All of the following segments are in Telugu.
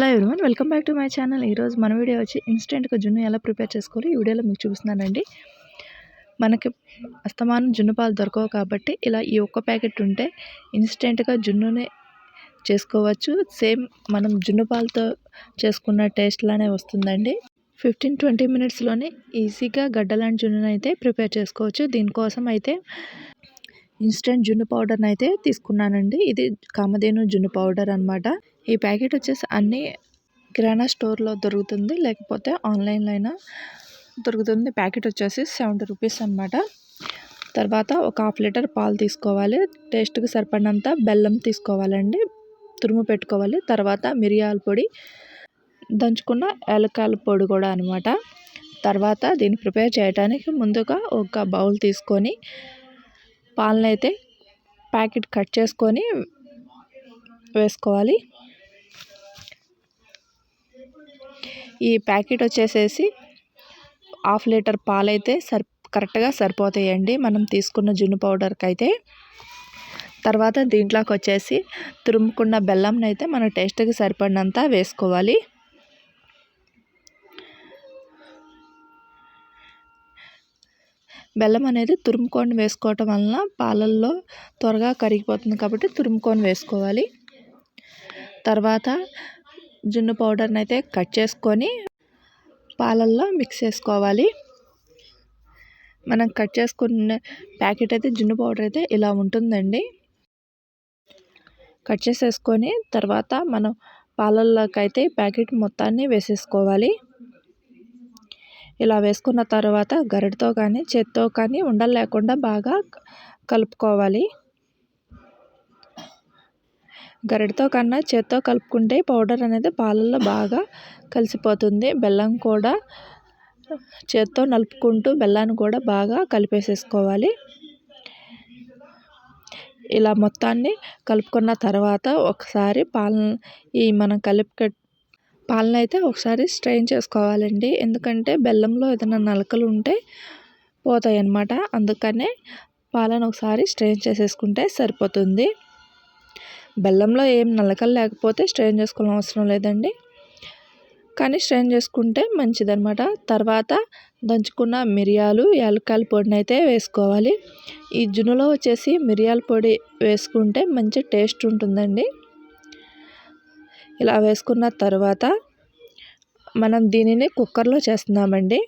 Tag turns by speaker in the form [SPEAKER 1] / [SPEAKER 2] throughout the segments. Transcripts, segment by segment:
[SPEAKER 1] Hello everyone welcome back to my channel. ఈరోజు మన వీడియో వచ్చి ఇన్స్టెంట్గా జున్ను ఎలా ప్రిపేర్ చేసుకోవాలి ఈ వీడియోలో మీకు చూపిస్తున్నానండి. మనకి అస్తమానం జున్ను పాలు దొరకవు కాబట్టి ఇలా ఈ ఒక్క ప్యాకెట్ ఉంటే ఇన్స్టెంట్గా జున్నునే చేసుకోవచ్చు. సేమ్ మనం జున్ను పాలతో చేసుకున్న టేస్ట్లానే వస్తుందండి. ఫిఫ్టీన్ ట్వంటీ మినిట్స్లోనే ఈజీగా గడ్డలాంటి జున్నును అయితే ప్రిపేర్ చేసుకోవచ్చు. దీనికోసం అయితే ఇన్స్టెంట్ జున్ను పౌడర్ని అయితే తీసుకున్నానండి. ఇది కామధేను జున్ను పౌడర్ అనమాట ఈ ప్యాకెట్ వచ్చేసి అన్నీ కిరాణా స్టోర్లో దొరుకుతుంది. లేకపోతే ఆన్లైన్లో అయినా దొరుకుతుంది. ప్యాకెట్ వచ్చేసి సెవెంటీ రూపీస్ అనమాట తర్వాత ఒక హాఫ్ లీటర్ పాలు తీసుకోవాలి. టేస్ట్కి సరిపడినంత బెల్లం తీసుకోవాలండి. తురుము పెట్టుకోవాలి. తర్వాత మిరియాల పొడి దంచుకున్న ఏలకాయల పొడి కూడా అనమాట తర్వాత దీన్ని ప్రిపేర్ చేయడానికి ముందుగా ఒక బౌల్ తీసుకొని పాలనైతే ప్యాకెట్ కట్ చేసుకొని వేసుకోవాలి. ఈ ప్యాకెట్ వచ్చేసేసి హాఫ్ లీటర్ పాలైతే సరి కరెక్ట్గా సరిపోతాయండి. మనం తీసుకున్న జున్ను పౌడర్కి అయితే తర్వాత దీంట్లోకి వచ్చేసి తురుముకున్న బెల్లంని అయితే మన టేస్ట్కి సరిపడినంత వేసుకోవాలి. బెల్లం అనేది తురుముకొని వేసుకోవటం వలన పాలల్లో త్వరగా కరిగిపోతుంది కాబట్టి తురుముకొని వేసుకోవాలి. తర్వాత జున్ను పౌడర్ని అయితే కట్ చేసుకొని పాలల్లో మిక్స్ చేసుకోవాలి. మనం కట్ చేసుకున్న ప్యాకెట్ అయితే జున్ను పౌడర్ అయితే ఇలా ఉంటుందండి. కట్ చేసేసుకొని తర్వాత మనం పాలల్లోకైతే ప్యాకెట్ మొత్తాన్ని వేసేసుకోవాలి. ఇలా వేసుకున్న తర్వాత గరిటతో కానీ చేత్తో కానీ ఉండలేకుండా బాగా కలుపుకోవాలి. గరిటతో కన్నా చేత్తో కలుపుకుంటే పౌడర్ అనేది పాలల్లో బాగా కలిసిపోతుంది. బెల్లం కూడా చేత్తో నలుపుకుంటూ బెల్లాన్ని కూడా బాగా కలిపేసేసుకోవాలి. ఇలా మొత్తాన్ని కలుపుకున్న తర్వాత ఒకసారి పాలను ఈ మనం కలిపి పాలన అయితే ఒకసారి స్ట్రెయిన్ చేసుకోవాలండి. ఎందుకంటే బెల్లంలో ఏదైనా నలకలు ఉంటే పోతాయి అన్నమాట అందుకనే పాలను ఒకసారి స్ట్రెయిన్ చేసేసుకుంటే సరిపోతుంది. బెల్లంలో ఏం నలకలు లేకపోతే స్ట్రెయిన్ చేసుకోవాల్సిన అవసరం లేదండి. కానీ స్ట్రెయిన్ చేసుకుంటే మంచిదనమాట తర్వాత దంచుకున్న మిరియాలు యాలక్కాయల పొడిని అయితే వేసుకోవాలి. ఈ జున్నులో వచ్చేసి మిరియాల పొడి వేసుకుంటే మంచి టేస్ట్ ఉంటుందండి. ఇలా వేసుకున్న తర్వాత మనం దీనిని కుక్కర్లో చేస్తున్నామండి.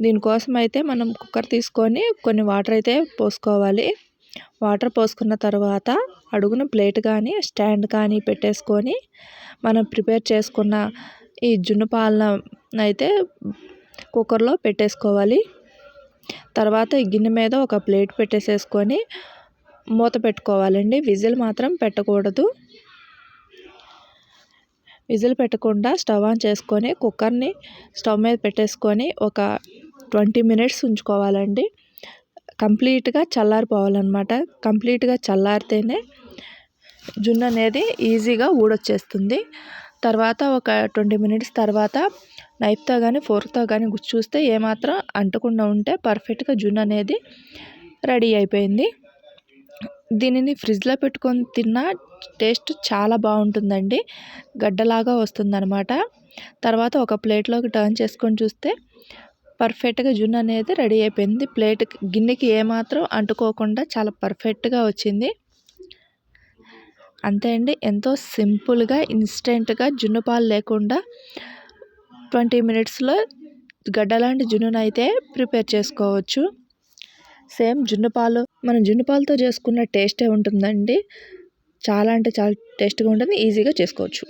[SPEAKER 1] దీనికోసం అయితే మనం కుక్కర్ తీసుకొని కొన్ని వాటర్ అయితే పోసుకోవాలి. వాటర్ పోసుకున్న తర్వాత అడుగున ప్లేట్ కానీ స్టాండ్ కానీ పెట్టేసుకొని మనం ప్రిపేర్ చేసుకున్న ఈ జున్ను పాలన అయితే కుక్కర్లో పెట్టేసుకోవాలి. తర్వాత ఈ గిన్నె మీద ఒక ప్లేట్ పెట్టేసేసుకొని మూత పెట్టుకోవాలండి. విజిల్ మాత్రం పెట్టకూడదు. విజిల్ పెట్టకుండా స్టవ్ ఆన్ చేసుకొని కుక్కర్ని స్టవ్ మీద పెట్టేసుకొని ఒక ట్వంటీ మినిట్స్ ఉంచుకోవాలండి. కంప్లీట్గా చల్లారిపోవాలన్నమాట. కంప్లీట్గా చల్లారితేనే జున్ను అనేది ఈజీగా ఊడొచ్చేస్తుంది. తర్వాత ఒక ట్వంటీ మినిట్స్ తర్వాత నైఫ్తో కానీ ఫోర్క్తో కానీ చూస్తే ఏమాత్రం అంటకుండా ఉంటే పర్ఫెక్ట్గా జున్ను అనేది రెడీ అయిపోయింది. దీనిని ఫ్రిడ్జ్లో పెట్టుకొని తిన్న టేస్ట్ చాలా బాగుంటుందండి. గడ్డలాగా వస్తుందన్నమాట. తర్వాత ఒక ప్లేట్లోకి టర్న్ చేసుకొని చూస్తే పర్ఫెక్ట్గా జున్ను అనేది రెడీ అయిపోయింది. ప్లేట్ గిన్నెకి ఏమాత్రం అంటుకోకుండా చాలా పర్ఫెక్ట్గా వచ్చింది. అంతే అండి. ఎంతో సింపుల్గా ఇన్స్టెంట్గా జున్ను పాలు లేకుండా ట్వంటీ మినిట్స్లో గడ్డలాంటి జున్నును అయితే ప్రిపేర్ చేసుకోవచ్చు. సేమ్ జున్ను పాలు మనం జున్ను పాలతో చేసుకున్న టేస్టే ఉంటుందండి. చాలా అంటే చాలా టేస్ట్గా ఉంటుంది. ఈజీగా చేసుకోవచ్చు.